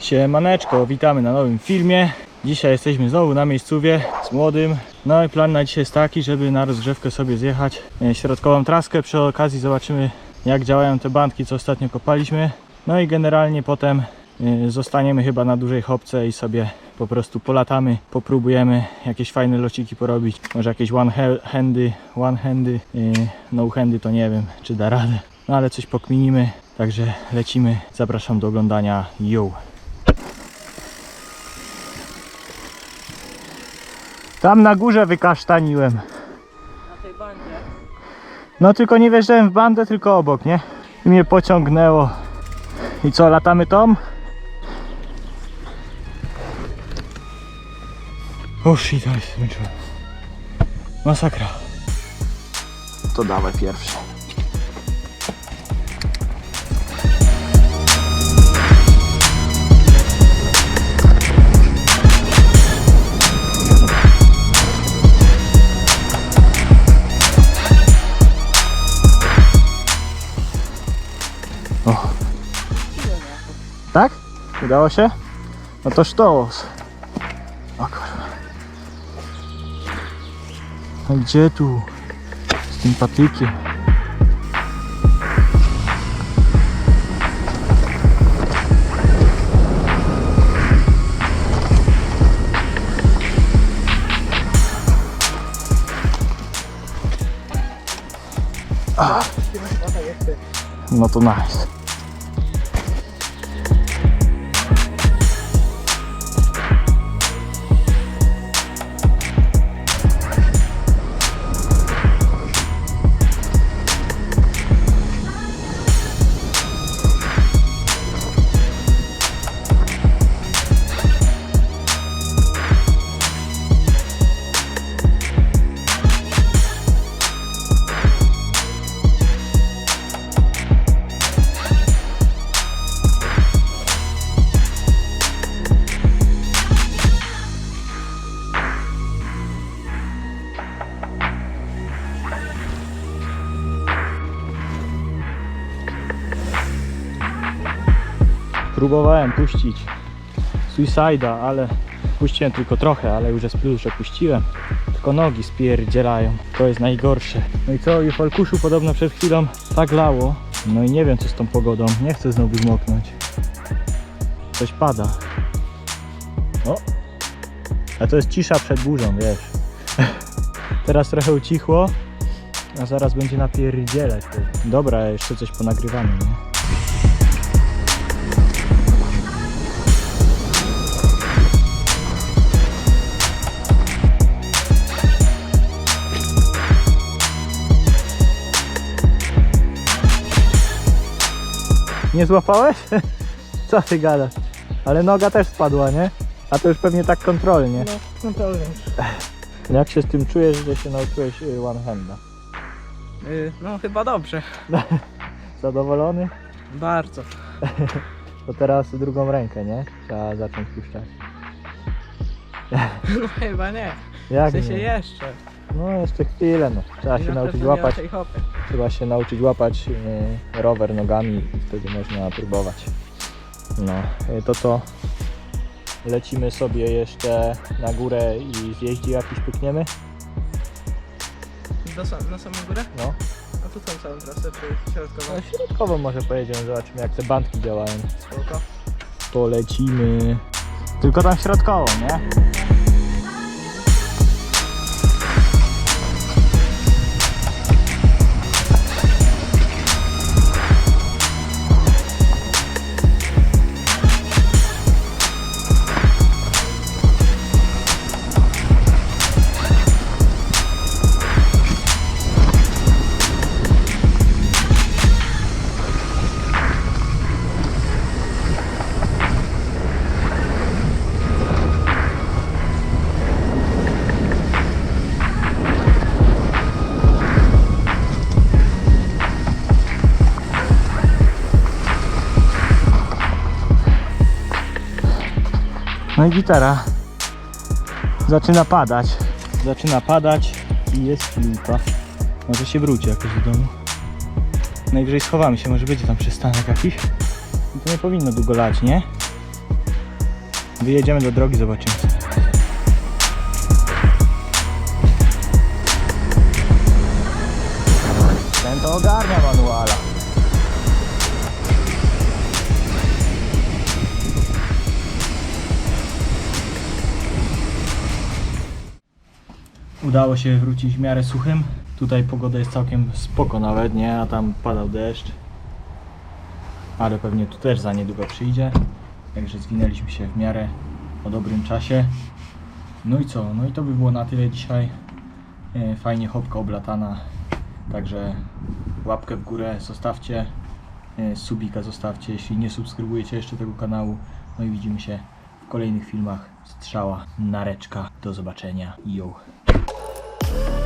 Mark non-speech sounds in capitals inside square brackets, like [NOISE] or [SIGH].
Siemaneczko, witamy na nowym filmie. Dzisiaj jesteśmy znowu na miejscówie z młodym. No i plan na dzisiaj jest taki, żeby na rozgrzewkę sobie zjechać e, środkową traskę. Przy okazji zobaczymy jak działają te bandki, co ostatnio kopaliśmy. No i generalnie potem e, zostaniemy chyba na dużej chopce i sobie po prostu polatamy, popróbujemy jakieś fajne lociki porobić. Może jakieś one he- handy, one handy, e, no handy to nie wiem czy da radę. No ale coś pokminimy, także lecimy. Zapraszam do oglądania. Yo! Tam na górze wykasztaniłem. Na tej bandzie. No tylko nie wjeżdżałem w bandę, tylko obok, nie? I mnie pociągnęło. I co, latamy tom? O shit, ale się zmęczyłem. Masakra. To dawaj pierwszy. Tak? Udało się? No to sztos. O kurwa. A gdzie tu? Z tym patykiem. No to nice. Próbowałem puścić Suicida, ale puściłem tylko trochę, ale już jest plus, że puściłem. Tylko nogi spierdzielają. To jest najgorsze. No i co, i w Olkuszu podobno przed chwilą tak lało. No i nie wiem co z tą pogodą. Nie chcę znowu zmoknąć. Coś pada. O! A to jest cisza przed burzą, wiesz. [LAUGHS] Teraz trochę ucichło, a zaraz będzie napierdzielać. Dobra, jeszcze coś ponagrywamy, nie? Nie złapałeś? [LAUGHS] Co ty gadasz? Ale noga też spadła, nie? A to już pewnie tak kontrolnie. No, kontrolnie. [LAUGHS] Jak się z tym czujesz, że się nauczyłeś y, one handa? Yy, no chyba dobrze. [LAUGHS] Zadowolony? Bardzo. To teraz drugą rękę, nie? Trzeba zacząć puszczać. No chyba nie. W Jak sensie nie? jeszcze. No jeszcze chwilę, no. Trzeba I się na nauczyć pewno nie na łapać, trzeba się nauczyć łapać y, rower nogami i wtedy można próbować. No, y, to co? Lecimy sobie jeszcze na górę i zjeździ jakiś pykniemy? Do, sam- na samą górę? No. A tu tą całą trasę, czy środkową? No środkowo może pojedziemy, zobaczymy jak te bandki działają. Spoko. Polecimy. Tylko tam środkowo, nie? No i gitara. Zaczyna padać. Zaczyna padać i jest lipa. Może się wróci jakoś do domu. Najwyżej schowamy się, może będzie tam przystanek jakiś. I to nie powinno długo lać, nie? Wyjedziemy do drogi, zobaczymy. Ten to ogarnia manuala. Udało się wrócić w miarę suchym. Tutaj pogoda jest całkiem spoko nawet, nie? A tam padał deszcz. Ale pewnie tu też za niedługo przyjdzie. Także zwinęliśmy się w miarę o dobrym czasie. No i co? No i to by było na tyle dzisiaj. E, Fajnie hopka oblatana. Także łapkę w górę zostawcie. e, Subika zostawcie, jeśli nie subskrybujecie jeszcze tego kanału. No i widzimy się w kolejnych filmach. Strzała, nareczka. Do zobaczenia. Yo. Thank you.